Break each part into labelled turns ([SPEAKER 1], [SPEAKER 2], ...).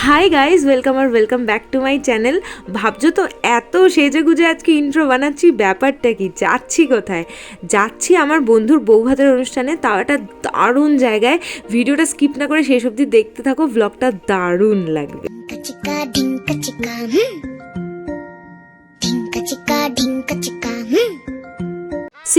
[SPEAKER 1] High guys welcome R welcome back to my channel ভাবছ তো, এত সেজে গুজে আজকে ইন্ট্রো বানাচ্ছি, ব্যাপারটা কি? যাচ্ছি কোথায়? যাচ্ছি আমার বন্ধুর বউ ভাতের অনুষ্ঠানে, তাও একটা দারুণ জায়গায়। ভিডিওটা স্কিপ না করে শেষ অবধি দেখতে থাকো ব্লগটা দারুণ লাগবে।
[SPEAKER 2] Chica dinka chica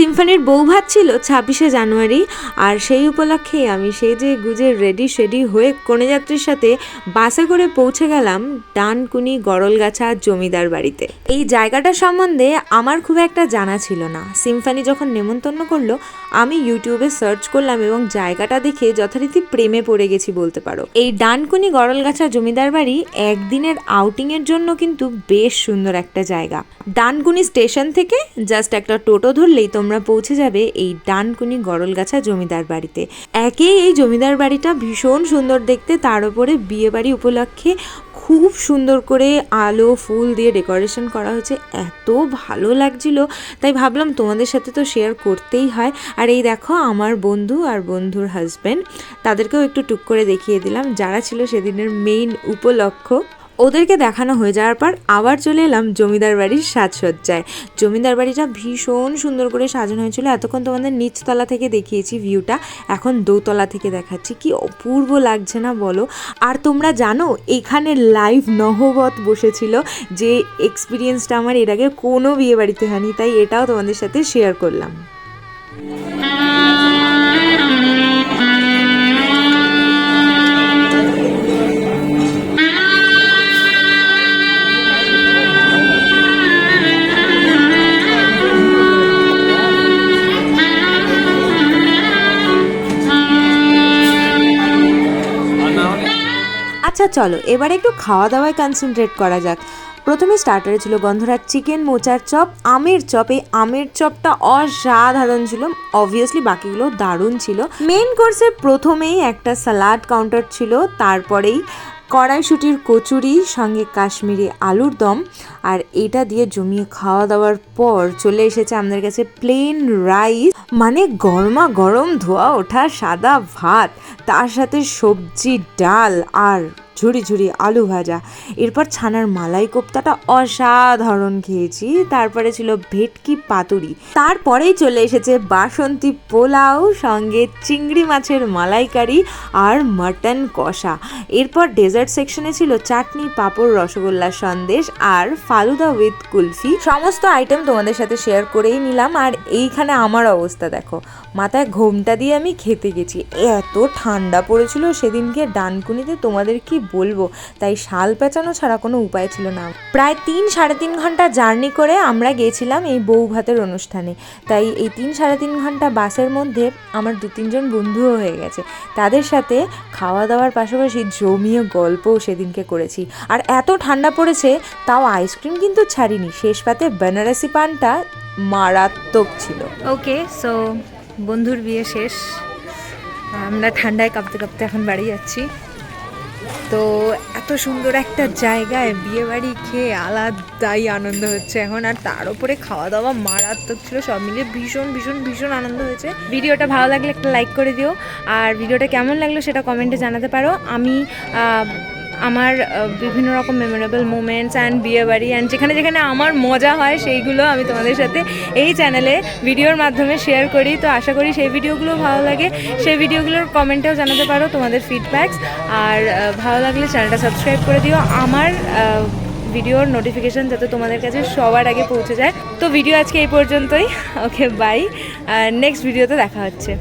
[SPEAKER 1] সিম্ফনির বউ ভাত ছিল ছাব্বিশে জানুয়ারি, আর সেই উপলক্ষে আমি সেই যে গুজে রেডি শেডি হয়ে কনেযাত্রীর সাথে বাসে করে পৌঁছে গেলাম ডানকুনি গরলগাছা জমিদার বাড়িতে। এই জায়গাটা সম্বন্ধে আমার খুব একটা জানা ছিল না। সিম্ফানি যখন নেমন্তন্ন করল, আমি ইউটিউবে সার্চ করলাম এবং জায়গাটা দেখে যথারীতি প্রেমে পড়ে গেছি বলতে পারো। এই ডানকুনি গরলগাছা জমিদার বাড়ি একদিনের আউটিংয়ের জন্য কিন্তু বেশ সুন্দর একটা জায়গা। ডানকুনি স্টেশন থেকে জাস্ট একটা টোটো ধরলেই তোমরা পৌঁছে যাবে এই ডানকুনি গরলগাছা জমিদার বাড়িতে। একেই এই জমিদার বাড়িটা ভীষণ সুন্দর দেখতে, তার উপরে বিয়ে বাড়ি উপলক্ষে খুব সুন্দর করে আলো, ফুল দিয়ে ডেকোরেশন করা হয়েছে। এত ভালো লাগছিল, তাই ভাবলাম তোমাদের সাথে তো শেয়ার করতেই হয়। আর এই দেখো, আমার বন্ধু আর বন্ধুর হাজব্যান্ড তাদেরকেও একটু টুক করে দেখিয়ে দিলাম। যারা ছিল সেদিনের মেইন উপলক্ষ। ওদেরকে দেখানো হয়ে যাওয়ার পর আবার চলে এলাম জমিদার বাড়ির সাজসজ্জায়। জমিদার বাড়িটা ভীষণ সুন্দর করে সাজানো হয়েছিল। এতক্ষণ তোমাদের নিচতলা থেকে দেখিয়েছি ভিউটা এখন দোতলা থেকে দেখাচ্ছি। কি অপূর্ব লাগছে না বলো? আর তোমরা জানো, এখানে লাইভ নহবত বসেছিল যে এক্সপিরিয়েন্সটা আমার এর আগে কোনো বিয়ে বাড়িতে হয়নি, তাই এটাও তোমাদের সাথে শেয়ার করলাম। আচ্ছা চলো, এবার একটু খাওয়া দাওয়ায় কনসেন্ট্রেট করা যাক। প্রথমে স্টার্টারে ছিল গন্ধরাজ চিকেন মোচার চপ, আমের চপ। এই আমের চপটা অসাধারণ ছিল। অবভিয়াসলি বাকিগুলো দারুণ ছিল। মেন কোর্সে প্রথমেই একটা সালাড কাউন্টার ছিল। তারপরেই কড়াইশুটির কচুরি, সঙ্গে কাশ্মীরি আলুর দম। আর এটা দিয়ে জমিয়ে খাওয়া দাওয়ার পর চলে এসেছে আমাদের কাছে প্লেন রাইস মানে গরমা গরম ধোয়া ওঠা সাদা ভাত। তার সাথে সবজি, ডাল আর ঝুড়ি ঝুড়ি আলু ভাজা। এরপর ছানার মালাই কোপ্তাটা অসাধারণ খেয়েছি। তারপরে ছিল ভেটকি পাতুরি। তারপরেই চলে এসেছে বাসন্তী পোলাও, সঙ্গে চিংড়ি মাছের মালাইকারি আর মাটন কষা। এরপর ডেজার্ট সেকশনে ছিল চাটনি, পাঁপড়, রসগোল্লা সন্দেশ আর ফালুদা উইথ কুলফি। সমস্ত আইটেম তোমাদের সাথে শেয়ার করেই নিলাম। আর এইখানে আমার অবস্থা দেখো। মাথায় ঘোমটা দিয়ে আমি খেতে গেছি। এত ঠান্ডা পড়েছিল সেদিনকে ডানকুনিতে। তোমাদের কি বলব। তাই শাল পেঁচানো ছাড়া কোনো উপায় ছিল না। প্রায় তিন সাড়ে তিন ঘণ্টা জার্নি করে আমরা গেছিলাম এই বউ ভাতের অনুষ্ঠানে। তাই এই তিন সাড়ে তিন ঘণ্টা বাসের মধ্যে আমার দু তিনজন বন্ধুও হয়ে গেছে। তাদের সাথে খাওয়া দাওয়ার পাশাপাশি জমিয়ে গল্পও সেদিনকে করেছি। আর এত ঠান্ডা পড়েছে, তাও আইসক্রিম কিন্তু ছাড়িনি। শেষ পাতে বেনারসি পানটা মারাত্মক ছিল।
[SPEAKER 3] ওকে সো বন্ধুর বিয়ে শেষ। আমরা ঠান্ডায় কাঁপতে কাঁপতে এখন বাড়ি যাচ্ছি। তো এত সুন্দর একটা জায়গায় বিয়েবাড়ি খেয়ে আলাদাই আনন্দ হচ্ছে এখন। আর তার উপরে খাওয়া দাওয়া মারাত্মক ছিল, সব মিলিয়ে ভীষণ ভীষণ ভীষণ আনন্দ হয়েছে। ভিডিওটা ভালো লাগলে একটা লাইক করে দিও। আর ভিডিওটা কেমন লাগল সেটা কমেন্টে জানাতে পারো। আমি আমার বিভিন্ন রকম মেমোরেবল মোমেন্টস অ্যান্ড বিয়ে বাড়ি অ্যান্ড যেখানে যেখানে আমার মজা হয়, সেইগুলো আমি তোমাদের সাথে এই চ্যানেলে ভিডিওর মাধ্যমে শেয়ার করি। তো আশা করি সেই ভিডিওগুলো ভালো লাগে। সেই ভিডিওগুলোর কমেন্টেও জানাতে পারো তোমাদের ফিডব্যাকস আর ভালো লাগলে চ্যানেলটা সাবস্ক্রাইব করে দিও। আমার ভিডিওর নোটিফিকেশন যাতে তোমাদের কাছে সবার আগে পৌঁছে যায়। তো ভিডিও আজকে এই পর্যন্তই। ওকে বাই নেক্সট ভিডিওতে দেখা হচ্ছে।